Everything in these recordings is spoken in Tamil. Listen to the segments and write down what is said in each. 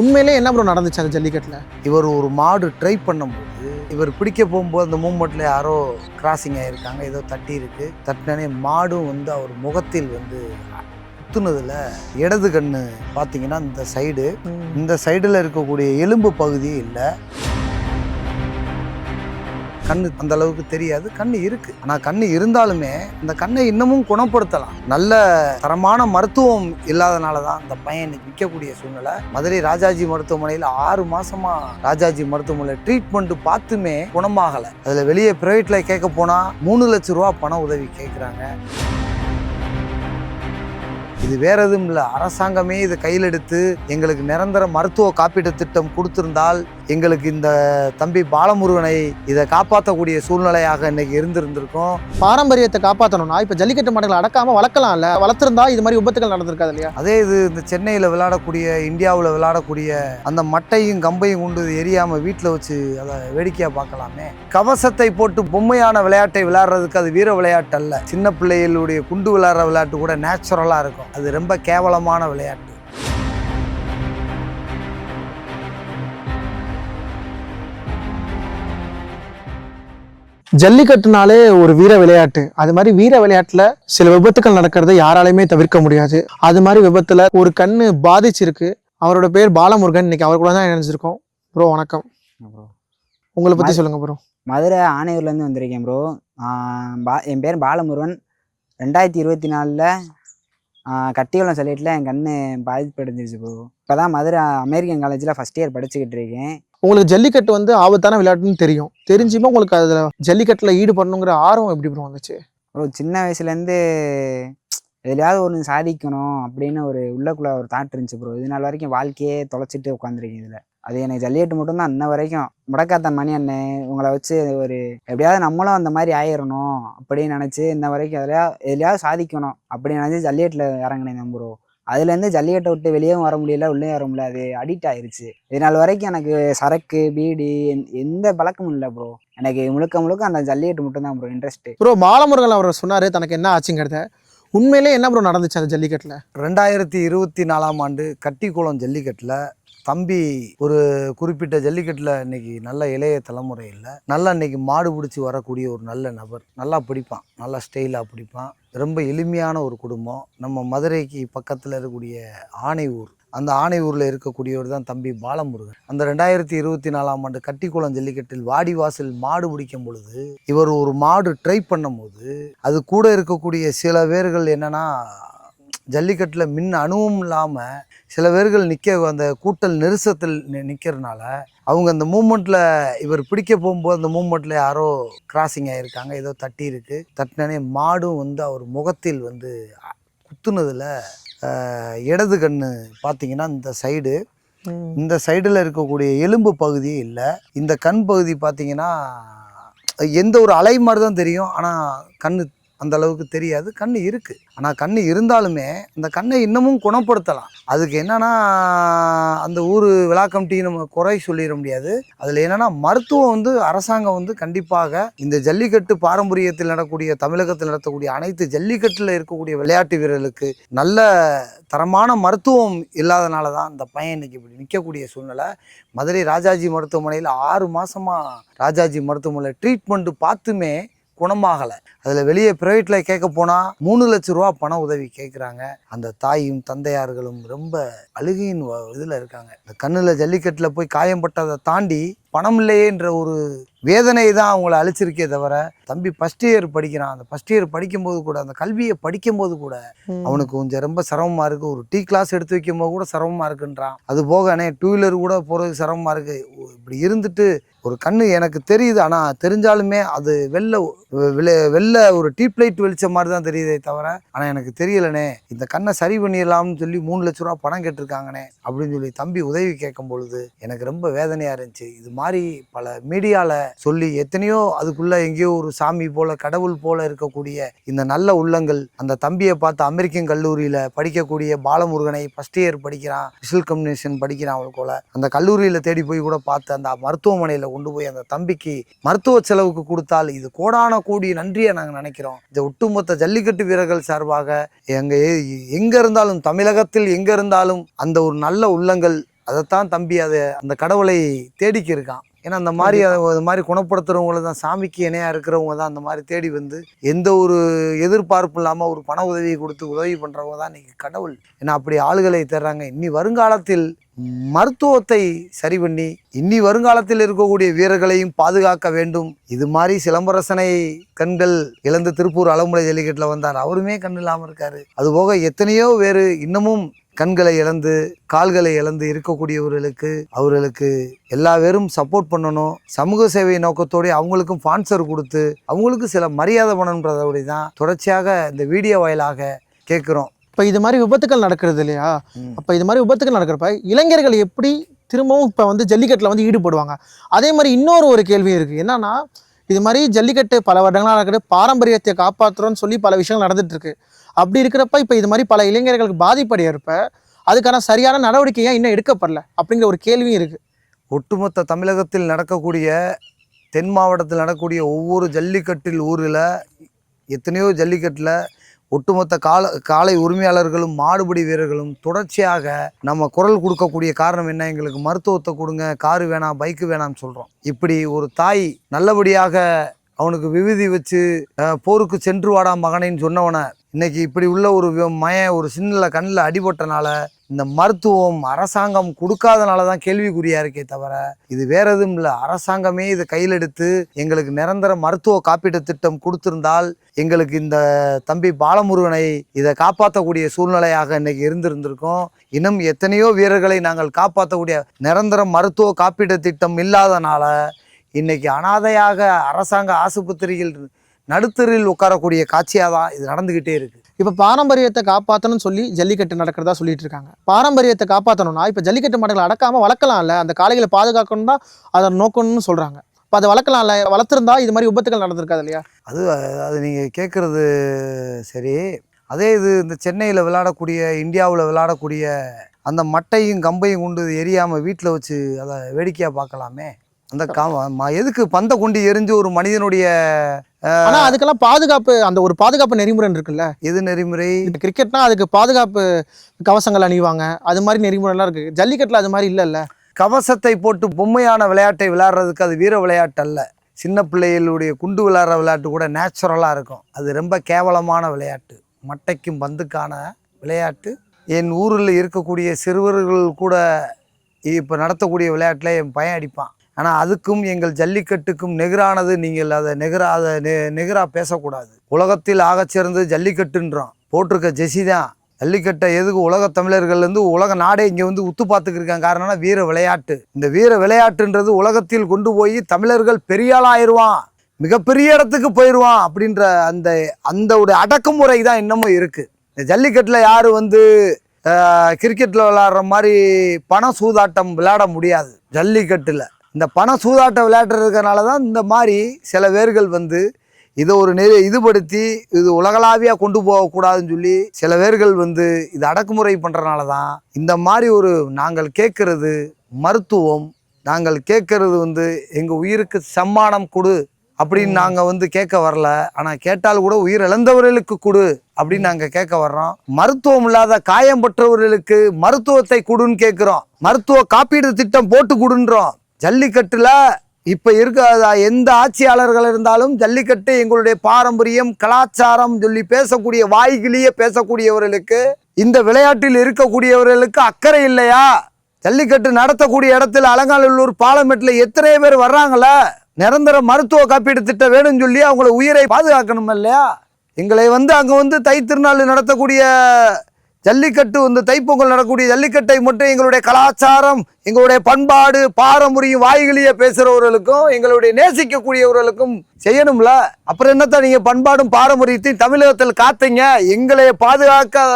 உண்மையிலே என்ன ப்ரோ நடந்துச்சு அந்த ஜல்லிக்கட்டில்? இவர் ஒரு மாடு ட்ரை பண்ணும்போது இவர் பிடிக்க போகும்போது அந்த மூமெண்ட்ல யாரோ கிராசிங் ஆகிருக்காங்க ஏதோ தட்டி இருக்கு. தட்டினே மாடும் வந்து அவர் முகத்தில் வந்து குத்துனதுல இடது கண்ணு பார்த்தீங்கன்னா இந்த சைடு இந்த சைடில் இருக்கக்கூடிய எலும்பு பகுதி இல்லை. கண்ணு அந்த அளவுக்கு தெரியாது. கண்ணு இருக்கு. ஆனா கண்ணு இருந்தாலுமே இந்த கண்ணை இன்னமும் குணப்படுத்தலாம். நல்ல தரமான மருத்துவம் இல்லாதனால தான் அந்த பையன் இன்னைக்கு விற்கக்கூடிய சூழ்நிலை. மதுரை ராஜாஜி மருத்துவமனையில் ஆறு மாசமா ராஜாஜி மருத்துவமனையில் ட்ரீட்மெண்ட் பார்த்துமே குணமாகலை. அதுல வெளியே பிரைவேட்ல கேட்க போனா மூணு லட்ச ரூபா பண உதவி கேட்குறாங்க இது வேற எதுவும் இல்லை. அரசாங்கமே இதை கையில் எடுத்து எங்களுக்கு நிரந்தர மருத்துவ காப்பீட்டு திட்டம் கொடுத்திருந்தால் எங்களுக்கு இந்த தம்பி பாலமுருகனை இதை காப்பாற்றக்கூடிய சூழ்நிலையாக இன்னைக்கு இருந்திருந்திருக்கும். பாரம்பரியத்தை காப்பாற்றணும்னா இப்போ ஜல்லிக்கட்டு மாடுகளை அடக்காம வளர்க்கலாம்ல வளர்த்துருந்தா இது மாதிரி விபத்துகள் நடந்திருக்காது இல்லையா? அதே இது இந்த சென்னையில் விளையாடக்கூடிய இந்தியாவில் விளையாடக்கூடிய அந்த மட்டையும் கம்பையும் கொண்டு எரியாம வீட்டில் வச்சு அதை வேடிக்கையாக பார்க்கலாமே. கவசத்தை போட்டு பொம்மையான விளையாட்டை விளையாடுறதுக்கு அது வீர விளையாட்டு அல்ல சின்ன பிள்ளைகளுடைய குண்டு விளையாடுற விளையாட்டு கூட நேச்சுரலாக இருக்கும். அது ரொம்ப கேவலமான விளையாட்டு. ஜல்லிக்கட்டுனாலே ஒரு வீர விளையாட்டு. அது மாதிரி வீர விளையாட்டுல சில விபத்துகள் நடக்கிறத யாராலையுமே தவிர்க்க முடியாது. அது மாதிரி விபத்துல ஒரு கண்ணு பாதிச்சிருக்கு. அவரோட பேர் பாலமுருகன். இன்னைக்கு அவர் கூட தான் இணைஞ்சிருக்கோம். ப்ரோ வணக்கம். ப்ரோ? உங்களை பத்தி ம- சொல்லுங்க ப்ரோ. மதுரை ஆணையூர்லேருந்து வந்திருக்கேன் ப்ரோ. பா என் பேர் பாலமுருகன். ரெண்டாயிரத்தி இருபத்தி நாலில் கட்டிக்குளம் சல்லிட்டில் என் கண்ணு பாதிப்பு அடைஞ்சிருச்சு ப்ரோ இப்போ தான் மதுரை அமெரிக்கன் காலேஜில் ஃபஸ்ட் இயர் படிச்சுக்கிட்டு இருக்கேன். உங்களுக்கு ஜல்லிக்கட்டு வந்து ஆபத்தான விளையாட்டுன்னு தெரியும். தெரிஞ்சுமே உங்களுக்கு அதுல ஜல்லிக்கட்டுல ஈடுபடணுங்கிற ஆர்வம் எப்படி ப்ரோ வந்துச்சு? ப்ரோ சின்ன வயசுலேருந்து எதுலையாவது ஒன்று சாதிக்கணும் அப்படின்னு ஒரு உள்ளக்குள்ள ஒரு தாட் இருந்துச்சு ப்ரோ இது நாள் வரைக்கும் வாழ்க்கையே தொலைச்சிட்டு உட்காந்துருக்கேன் இதில். அது எனக்கு ஜல்லிக்கட்டு மட்டும்தான் இன்ன வரைக்கும். முடக்காத்தன் மணி அண்ணன் உங்களை வச்சு ஒரு எப்படியாவது நம்மளும் அந்த மாதிரி ஆயிடணும் அப்படின்னு நினச்சி இன்ன வரைக்கும் எதுலையா எதுலையாவது சாதிக்கணும் அப்படின்னு நினச்சி ஜல்லிக்கட்டில் இறங்கினேன் ப்ரோ அதுலேருந்து ஜல்லிக்கட்டை விட்டு வெளியவும் வர முடியல உள்ளேயும் வர முடியல. அது அடிக்ட் ஆயிருச்சு. இது நாள் வரைக்கும் எனக்கு சரக்கு பீடி எந்த- எந்த பழக்கமும் இல்லை ப்ரோ எனக்கு முழுக்க முழுக்க அந்த ஜல்லிக்கட்டு மட்டும்தான் ப்ரோ இன்ட்ரெஸ்ட்டு ப்ரோ பாலமுருகன் அவர் சொன்னாரு தனக்கு என்ன ஆச்சுங்கிறத உண்மையிலே என்ன ப்ரோ நடந்துச்சு அந்த ஜல்லிக்கட்டுல? ரெண்டாயிரத்தி இருபத்தி நாலாம் ஆண்டு கட்டிக்குளம் ஜல்லிக்கட்டில் தம்பி ஒரு குறிப்பிட்ட ஜல்லிக்கட்டில் இன்னைக்கு நல்ல இளைய தலைமுறை இல்லை. நல்லா இன்னைக்கு மாடு பிடிச்சி வரக்கூடிய ஒரு நல்ல நபர். நல்லா பிடிப்பான். நல்லா ஸ்டைலாக பிடிப்பான். ரொம்ப எளிமையான ஒரு குடும்பம். நம்ம மதுரைக்கு பக்கத்தில் இருக்கக்கூடிய ஆணையூர் அந்த ஆணையூரில் இருக்கக்கூடியவர் தான் தம்பி பாலமுருகன். அந்த ரெண்டாயிரத்தி இருபத்தி நாலாம் ஆண்டு கட்டிக்குளம் ஜல்லிக்கட்டில் வாடிவாசல் மாடு பிடிக்கும் பொழுது இவர் ஒரு மாடு ட்ரை பண்ணும்போது அது கூட இருக்கக்கூடிய சில பேர்கள் என்னன்னா ஜல்லிக்கட்டில் மின் அணுவும் இல்லாமல் சில பேர்கள் நிற்க அந்த கூட்டல் நெரிசத்தில் நிற்கிறனால அவங்க அந்த மூமெண்ட்டில் இவர் பிடிக்க போகும்போது அந்த மூமெண்ட்டில் யாரோ கிராசிங் ஆகிருக்காங்க ஏதோ தட்டி இருக்கு. தட்டினே மாடும் வந்து அவர் முகத்தில் வந்து குத்துனதில் இடது கண்ணு பார்த்தீங்கன்னா இந்த சைடு இந்த சைடில் இருக்கக்கூடிய எலும்பு பகுதியே இல்லை. இந்த கண் பகுதி பார்த்தீங்கன்னா எந்த ஒரு அலை மாதிரி தான் தெரியும். ஆனால் கண்ணு அந்த அளவுக்கு தெரியாது. கண் இருக்கு. ஆனால் கண் இருந்தாலுமே இந்த கண்ணை இன்னமும் குணப்படுத்தலாம். அதுக்கு என்னன்னா அந்த ஊர் விழா கமிட்டி நம்ம குறை சொல்லிட முடியாது. அதில் என்னன்னா மருத்துவம் வந்து அரசாங்கம் வந்து கண்டிப்பாக இந்த ஜல்லிக்கட்டு பாரம்பரியத்தில் நடக்கூடிய தமிழகத்தில் நடத்தக்கூடிய அனைத்து ஜல்லிக்கட்டில் இருக்கக்கூடிய விளையாட்டு வீரர்களுக்கு நல்ல தரமான மருத்துவம் இல்லாதனால தான் அந்த பையன் இன்னைக்கு இப்படி நிற்கக்கூடிய சூழ்நிலை. மதுரை ராஜாஜி மருத்துவமனையில் ஆறு மாசமா ராஜாஜி மருத்துவமனையில் ட்ரீட்மெண்ட் பார்த்துமே குணமாகலை. அதில் வெளியே ப்ரைவேட்டில் கேட்க போனால் மூணு லட்ச ரூபா பண உதவி கேட்குறாங்க அந்த தாயும் தந்தையார்களும் ரொம்ப அழுகையின் இதில் இருக்காங்க. இந்த கண்ணில் ஜல்லிக்கட்டில் போய் காயம்பட்டதை தாண்டி பணம் இல்லையேன்ற ஒரு வேதனை தான் அவங்கள அழிச்சிருக்கே தவிர தம்பி ஃபஸ்ட் இயர் படிக்கிறான். அந்த ஃபஸ்ட் இயர் படிக்கும்போது கூட அந்த கல்வியை படிக்கும்போது கூட அவனுக்கு கொஞ்சம் ரொம்ப சிரமமா இருக்கு. ஒரு டீ கிளாஸ் எடுத்து வைக்கும்போது கூட சிரமமா இருக்குன்றான். அது போக அண்ணே டூ வீலர் கூட போறது சிரமமா இருக்கு. இப்படி இருந்துட்டு ஒரு கண்ணு எனக்கு தெரியுது. ஆனா தெரிஞ்சாலுமே அது வெள்ளை வெள்ளை ஒரு டீப் லைட் வெளிச்ச மாதிரி தான் தெரியுதே தவிர ஆனா எனக்கு தெரியலனே இந்த கண்ணை சரி பண்ணிடலாம்னு சொல்லி மூணு லட்ச ரூபா பணம் கேட்டிருக்காங்கண்ணே அப்படின்னு சொல்லி தம்பி உதவி கேட்கும் பொழுது எனக்கு ரொம்ப வேதனையா இருந்துச்சு. இது மாதிரி பல மீடியாவில் சொல்லி எத்தனையோ அதுக்குள்ளே எங்கேயோ ஒரு சாமி போல கடவுள் போல இருக்கக்கூடிய இந்த நல்ல உள்ளங்கள் அந்த தம்பியை பார்த்து அமெரிக்கன் கல்லூரியில் படிக்கக்கூடிய பாலமுருகனை ஃபஸ்ட் இயர் படிக்கிறான் விசில் கம்யூனிகேஷன் படிக்கிறான் அவள் போல. அந்த கல்லூரியில் தேடி போய் கூட பார்த்து அந்த மருத்துவமனையில் கொண்டு போய் அந்த தம்பிக்கு மருத்துவ செலவுக்கு கொடுத்தால் இது கோடான கோடி நன்றியை நாங்கள் நினைக்கிறோம். இந்த ஒட்டுமொத்த ஜல்லிக்கட்டு வீரர்கள் சார்பாக எங்கே எங்கே இருந்தாலும் தமிழகத்தில் எங்கே இருந்தாலும் அந்த ஒரு நல்ல உள்ளங்கள் அதைத்தான் தம்பி அதை அந்த கடவுளை தேடிக்க இருக்கான். ஏன்னா அந்த மாதிரி அதை மாதிரி குணப்படுத்துறவங்கள தான் சாமிக்கு இணையாக இருக்கிறவங்க தான் அந்த மாதிரி தேடி வந்து எந்த ஒரு எதிர்பார்ப்பும் இல்லாமல் ஒரு பண உதவியை கொடுத்து உதவி பண்ணுறவங்க தான் இன்னைக்கு கடவுள். ஏன்னா அப்படி ஆளுகளை தர்றாங்க இனி வருங்காலத்தில் மருத்துவத்தை சரி பண்ணி இனி வருங்காலத்தில் இருக்கக்கூடிய வீரர்களையும் பாதுகாக்க வேண்டும். இது மாதிரி சிலம்பரசனை கண்கள் இழந்து திருப்பூர் அலமுறை ஜல்லிக்கட்டில் வந்தார். அவருமே கண் இல்லாமல் இருக்காரு. அதுபோக எத்தனையோ வேறு இன்னமும் கண்களை இழந்து கால்களை இழந்து இருக்கக்கூடியவர்களுக்கு அவர்களுக்கு எல்லா பேரும் சப்போர்ட் பண்ணணும். சமூக சேவை நோக்கத்தோடு அவங்களுக்கும் ஸ்பான்சர் கொடுத்து அவங்களுக்கு சில மரியாதை பண்ணணுன்றதோடு தான் தொடர்ச்சியாக இந்த வீடியோ வாயிலாக கேட்குறோம். இப்போ இது மாதிரி விபத்துக்கள் நடக்கிறது இல்லையா. அப்போ இது மாதிரி விபத்துக்கள் நடக்கிறப்ப இளைஞர்கள் எப்படி திரும்பவும் இப்போ வந்து ஜல்லிக்கட்டில் வந்து ஈடுபடுவாங்க? அதே மாதிரி இன்னொரு ஒரு கேள்வி இருக்குது என்னன்னா இது மாதிரி ஜல்லிக்கட்டு பல வருடங்களாக நடக்குது. பாரம்பரியத்தை காப்பாற்றுறோம்னு சொல்லி பல விஷயங்கள் நடந்துட்டு இருக்கு. அப்படி இருக்கிறப்ப இப்போ இது மாதிரி பல இளைஞர்களுக்கு பாதிப்படையிறப்ப அதுக்கான சரியான நடவடிக்கையாக இன்னும் எடுக்கப்படல அப்படிங்கிற ஒரு கேள்வியும் இருக்குது ஒட்டுமொத்த தமிழகத்தில் நடக்கக்கூடிய தென் மாவட்டத்தில் நடக்கக்கூடிய ஒவ்வொரு ஜல்லிக்கட்டில் ஊரில் எத்தனையோ ஜல்லிக்கட்டில் ஒட்டுமொத்த கால காலை உரிமையாளர்களும் மாடுபிடி வீரர்களும் தொடர்ச்சியாக நம்ம குரல் கொடுக்கக்கூடிய காரணம் என்ன? எங்களுக்கு மருத்துவத்தை கொடுங்க காரு வேணாம் பைக்கு வேணாம்னு சொல்கிறோம் இப்படி ஒரு தாய் நல்லபடியாக அவனுக்கு விகுதி வச்சு போருக்கு சென்று வாடா மகனைன்னு சொன்னவனை இன்னைக்கு இப்படி உள்ள ஒரு மய ஒரு சின்ன கண்ணில் அடிபட்டனால இந்த மருத்துவம் அரசாங்கம் கொடுக்காதனால தான் கேள்விக்குறியா இருக்கே தவிர இது வேற எதுவும் இல்லை. அரசாங்கமே இதை கையில் எடுத்து எங்களுக்கு நிரந்தர மருத்துவ காப்பீட்டு திட்டம் கொடுத்திருந்தால் எங்களுக்கு இந்த தம்பி பாலமுருகனை இதை காப்பாற்றக்கூடிய சூழ்நிலையாக இன்னைக்கு இருந்திருந்திருக்கோம். இன்னும் எத்தனையோ வீரர்களை நாங்கள் காப்பாற்றக்கூடிய நிரந்தர மருத்துவ காப்பீட்டு திட்டம் இல்லாதனால இன்னைக்கு அனாதையாக அரசாங்க ஆஸ்பத்திரியில் நடுத்தரில் உட்காரக்கூடிய காட்சியாக தான் இது நடந்துக்கிட்டே இருக்கு. இப்போ பாரம்பரியத்தை காப்பாற்றணும்னு சொல்லி ஜல்லிக்கட்டு நடக்கிறதா சொல்லிட்டு இருக்காங்க. பாரம்பரியத்தை காப்பாற்றணும்னா இப்போ ஜல்லிக்கட்டு மாடுகளை அடக்காம வளர்க்கலாம்ல அந்த காளைகளை பாதுகாக்கணும் தான் அதை நோக்கணும்னு சொல்றாங்க. இப்போ அதை வளர்க்கலாம்ல வளர்த்துருந்தா இது மாதிரி விபத்துகள் நடந்திருக்காது இல்லையா? அது அது நீங்கள் கேட்குறது சரி. அதே இது இந்த சென்னையில் விளையாடக்கூடிய இந்தியாவில் விளையாடக்கூடிய அந்த மட்டையும் கம்பையும் கொண்டு எரியாமல் வீட்டில் வச்சு அதை வேடிக்கையாக பார்க்கலாமே. அந்த எதுக்கு பந்தை கொண்டு எரிஞ்சு ஒரு மனிதனுடைய ஆனா அதுக்கெல்லாம் பாதுகாப்பு அந்த ஒரு பாதுகாப்பு நெறிமுறை இருக்குல்ல? எது நெறிமுறை? இப்போ கிரிக்கெட்னா அதுக்கு பாதுகாப்பு கவசங்கள் அணிவாங்க. அது மாதிரி நெறிமுறைலாம் இருக்கு. ஜல்லிக்கட்டுல அது மாதிரி இல்லைல்ல? கவசத்தை போட்டு பொம்மையான விளையாட்டை விளையாடுறதுக்கு அது வீர விளையாட்டு அல்ல சின்ன பிள்ளைகளுடைய குண்டு விளையாடுற விளையாட்டு கூட நேச்சுரலாக இருக்கும். அது ரொம்ப கேவலமான விளையாட்டு. மட்டைக்கும் பந்துக்கான விளையாட்டு. என் ஊரில் இருக்கக்கூடிய சிறுவர்கள் கூட இப்போ நடத்தக்கூடிய விளையாட்டில் என் பையன் அடிப்பான். ஆனால் அதுக்கும் எங்கள் ஜல்லிக்கட்டுக்கும் நிகரானது நீங்கள் அதை நிகரா அதை நெ- நிகராக பேசக்கூடாது. உலகத்தில் ஆகச்சிறந்து ஜல்லிக்கட்டுன்றோம் போட்டிருக்க ஜெசி தான். ஜல்லிக்கட்டை எதுக்கு உலக தமிழர்கள்லேருந்து உலக நாடே இங்கே வந்து உத்து பார்த்துக்கிருக்காங்க. காரணம்னா வீர விளையாட்டு. இந்த வீர விளையாட்டுன்றது உலகத்தில் கொண்டு போய் தமிழர்கள் பெரிய ஆயிடுவான் மிகப்பெரிய இடத்துக்கு போயிடுவான் அப்படின்ற அந்த அந்த ஒரு அடக்குமுறை தான் இன்னமும் இருக்குது இந்த ஜல்லிக்கட்டில் யார் வந்து கிரிக்கெட்டில் விளாட்ற மாதிரி பண சூதாட்டம் விளையாட முடியாது. ஜல்லிக்கட்டில். இந்த பண சூதாட்டம் விளையாடுறதுனால தான் இந்த மாதிரி சில பேர்கள் வந்து இதை ஒரு நெ இதுபடுத்தி இது உலகளாவியாக கொண்டு போகக்கூடாதுன்னு சொல்லி சில பேர்கள் வந்து இது அடக்குமுறை பண்ணுறனால தான் இந்த மாதிரி ஒரு நாங்கள் கேட்குறது மருத்துவம் நாங்கள் கேட்குறது வந்து எங்கள் உயிருக்கு சம்மானம் கொடு அப்படின்னு நாங்கள் வந்து கேட்க வரல. ஆனால் கேட்டால் கூட உயிர் இழந்தவர்களுக்கு கொடு அப்படின்னு நாங்கள் கேட்க வர்றோம். மருத்துவம் இல்லாத காயம் பற்றவர்களுக்கு மருத்துவத்தை கொடுன்னு கேட்குறோம். மருத்துவ காப்பீடு திட்டம் போட்டு கொடுன்றோம். ஜல்லிக்கட்டில் இப்போ இருக்க எந்த ஆட்சியாளர்கள் இருந்தாலும் ஜல்லிக்கட்டு எங்களுடைய பாரம்பரியம் கலாச்சாரம் சொல்லி பேசக்கூடிய வாய்கிலேயே பேசக்கூடியவர்களுக்கு இந்த விளையாட்டில் இருக்கக்கூடியவர்களுக்கு அக்கறை இல்லையா? ஜல்லிக்கட்டு நடத்தக்கூடிய இடத்துல அலங்காநல்லூர் பாலமேட்டில் எத்தனை பேர் வர்றாங்கள? நிரந்தர மருத்துவ காப்பீடு திட்டம் வேணும்னு சொல்லி அவங்கள உயிரை பாதுகாக்கணும் இல்லையா? எங்களை வந்து அங்கே வந்து தை திருநாள் நடத்தக்கூடிய ஜல்லிக்கட்டு இந்த தைப்பொங்கல் நடக்கக்கூடிய ஜல்லிக்கட்டை மட்டும் எங்களுடைய கலாச்சாரம் எங்களுடைய பண்பாடு பாரம்பரியம் வாய்களியே பேசுகிறவர்களுக்கும் எங்களுடைய நேசிக்கக்கூடியவர்களுக்கும் செய்யணும்ல? அப்புறம் என்னத்தான் நீங்கள் பண்பாடும் பாரம்பரியத்தையும் தமிழகத்தில் காத்தீங்க? எங்களை பாதுகாக்க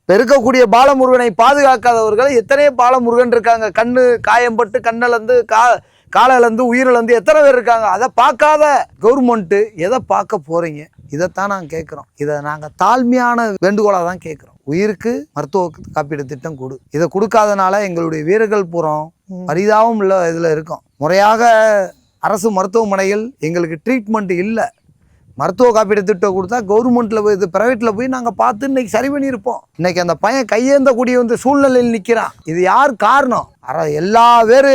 இப்போ இருக்கக்கூடிய பாலமுருகனை பாதுகாக்காதவர்கள் எத்தனை பாலமுருகன் இருக்காங்க. கண்ணு காயம்பட்டு கண்ணிலந்து கா காலையிலேருந்து உயிரிழந்து எத்தனை பேர் இருக்காங்க? அதை பார்க்காத கவர்மெண்ட்டு எதை பார்க்க போறீங்க? இதைத்தான் நாங்கள் கேட்குறோம். இதை நாங்கள் தாழ்மையான வேண்டுகோளாக தான் கேட்குறோம். உயிருக்கு மருத்துவ காப்பீடு திட்டம் கொடு. இதை கொடுக்காதனால எங்களுடைய வீரர்கள் புறம் பரிதாபம் உள்ள இதில் இருக்கும். முறையாக அரசு மருத்துவமனையில் எங்களுக்கு ட்ரீட்மெண்ட் இல்லை. மருத்துவ காப்பீடு திட்டம் கொடுத்தா கவர்மெண்ட்டில் போய் இது ப்ரைவேட்டில் போய் நாங்கள் பார்த்து இன்னைக்கு சரி பண்ணியிருப்போம். இன்னைக்கு அந்த பையன் கையேந்தக்கூடிய வந்து சூழ்நிலையில் நிற்கிறான் இது யார் காரணம்? அற எல்லா பேர்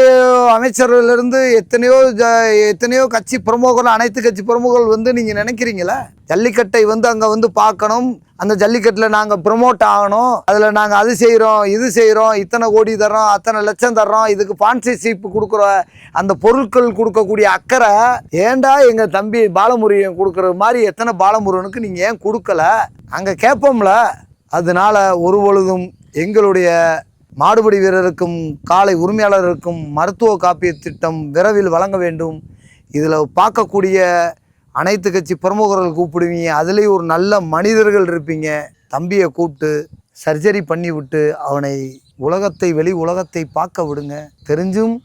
அமைச்சர்லேருந்து எத்தனையோ ஜ- எத்தனையோ கட்சி பிரமுகர்கள் அனைத்து கட்சி பிரமுகர்கள் வந்து நீங்கள் நினைக்கிறீங்களா? ஜல்லிக்கட்டை வந்து அங்கே வந்து பார்க்கணும். அந்த ஜல்லிக்கட்டில் நாங்கள் ப்ரமோட் ஆகணும். அதில் நாங்கள் அது செய்கிறோம் இது செய்கிறோம் இத்தனை கோடி தர்றோம் அத்தனை லட்சம் தர்றோம். இதுக்கு ஸ்பான்சர்ஷிப் கொடுக்குற அந்த பொருட்கள் கொடுக்கக்கூடிய அக்கறை ஏன்டா எங்கள் தம்பி பாலமுருகன் கொடுக்குற மாதிரி எத்தனை பாலமுருகனுக்கு நீங்கள் ஏன் கொடுக்கல? அங்கே கேட்போம்ல அதனால ஒரு பொழுதும் எங்களுடைய மாடுபிடி வீரருக்கும் காலை உரிமையாளருக்கும் மருத்துவ காப்பீடு திட்டம் விரைவில் வழங்க வேண்டும். இதில் பார்க்கக்கூடிய அனைத்து கட்சி பிரமுகர்கள் கூப்பிடுவீங்க. அதுலேயும் ஒரு நல்ல மனிதர்கள் இருப்பீங்க. தம்பியை கூப்பிட்டு சர்ஜரி பண்ணி விட்டு அவனை உலகத்தை வெளி உலகத்தை பார்க்க விடுங்க. தெரிஞ்சும்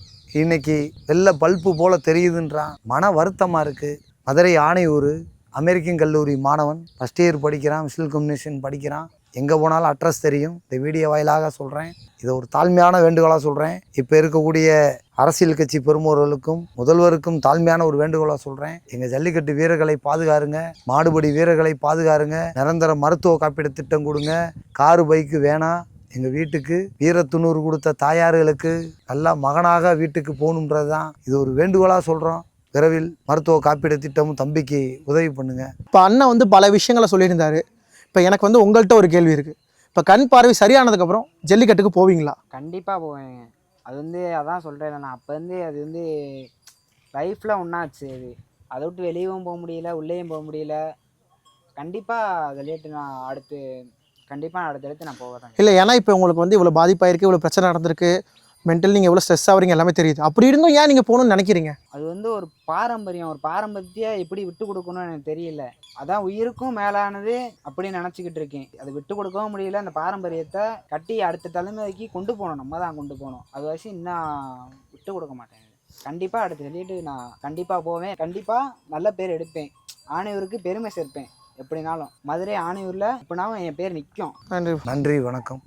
இன்னைக்கு வெள்ளை பல்பு போல தெரியுதுன்றான். மன வருத்தமாக இருக்குது மதுரை ஆணையூர் அமெரிக்கன் கல்லூரி மாணவன் ஃபஸ்ட் இயர் படிக்கிறான் விசில் கம்யூனிகேஷன் படிக்கிறான். எங்கே போனாலும் அட்ரஸ் தெரியும். இந்த வீடியோ வாயிலாக சொல்கிறேன் இதை ஒரு தாழ்மையான வேண்டுகோளாக சொல்கிறேன் இப்போ இருக்கக்கூடிய அரசியல் கட்சி பெருமோர்களுக்கும் முதல்வருக்கும் தாழ்மையான ஒரு வேண்டுகோளாக சொல்கிறேன் எங்கள் ஜல்லிக்கட்டு வீரர்களை பாதுகாருங்க. மாடுபடி வீரர்களை பாதுகாருங்க. நிரந்தர மருத்துவ காப்பீடு திட்டம் கொடுங்க. காரு பைக்கு வேணாம் எங்கள் வீட்டுக்கு வீரத்துணூறு கொடுத்த தாயார்களுக்கு நல்லா மகனாக வீட்டுக்கு போகணுன்றது தான் இது ஒரு வேண்டுகோளாக சொல்கிறோம் விரைவில் மருத்துவ காப்பீடு திட்டமும் தம்பிக்கு உதவி பண்ணுங்க. இப்போ அண்ணன் வந்து பல விஷயங்களை சொல்லியிருந்தாரு. இப்போ எனக்கு வந்து உங்கள்கிட்ட ஒரு கேள்வி இருக்குது இப்போ கண் பார்வை சரியானதுக்கப்புறம் ஜல்லிக்கட்டுக்கு போவீங்களா? கண்டிப்பாக போவேங்க. அது வந்து அதான் சொல்கிறேன் நான் அப்போ வந்து அது வந்து லைஃப்பில் ஒன்றாச்சு அது. அதை விட்டு வெளியவும் போக முடியல உள்ளேயும் போக முடியல. கண்டிப்பாக ஜல்லிக்கட்டு நான் அடுத்து கண்டிப்பாக அடுத்தடுத்து நான் போகிறேன் இல்லை ஏன்னா இப்போ உங்களுக்கு வந்து இவ்வளோ பாதிப்பாயிருக்கு இவ்வளோ பிரச்சனை நடந்திருக்கு. மென்டல் நீங்கள் எவ்வளோ ஸ்ட்ரெஸ் ஆகுறீங்க எல்லாமே தெரியுது. அப்படி இருந்தும் ஏன் நீங்கள் போகணும்னு நினைக்கிறீங்க? அது வந்து ஒரு பாரம்பரியம். ஒரு பாரம்பரியத்தை எப்படி விட்டு கொடுக்கணும்னு எனக்கு தெரியல. அதான் உயிருக்கும் மேலானது அப்படின்னு நினச்சிக்கிட்டு இருக்கேன். அது விட்டு கொடுக்கவும் முடியல. அந்த பாரம்பரியத்தை கட்டி அடுத்த தலைமுறைக்கு கொண்டு போகணும். நம்ம தான் கொண்டு போகணும். அது வச்சு இன்னும் விட்டு கொடுக்க மாட்டேன். கண்டிப்பாக அடுத்து சொல்லிட்டு நான் கண்டிப்பாக போவேன். கண்டிப்பாக நல்ல பேர் எடுப்பேன். ஆணையூருக்கு பெருமை சேர்ப்பேன். எப்படினாலும். மதுரை ஆணையூரில் எப்படினாலும் என் பேர் நிற்கும். நன்றி. நன்றி வணக்கம்.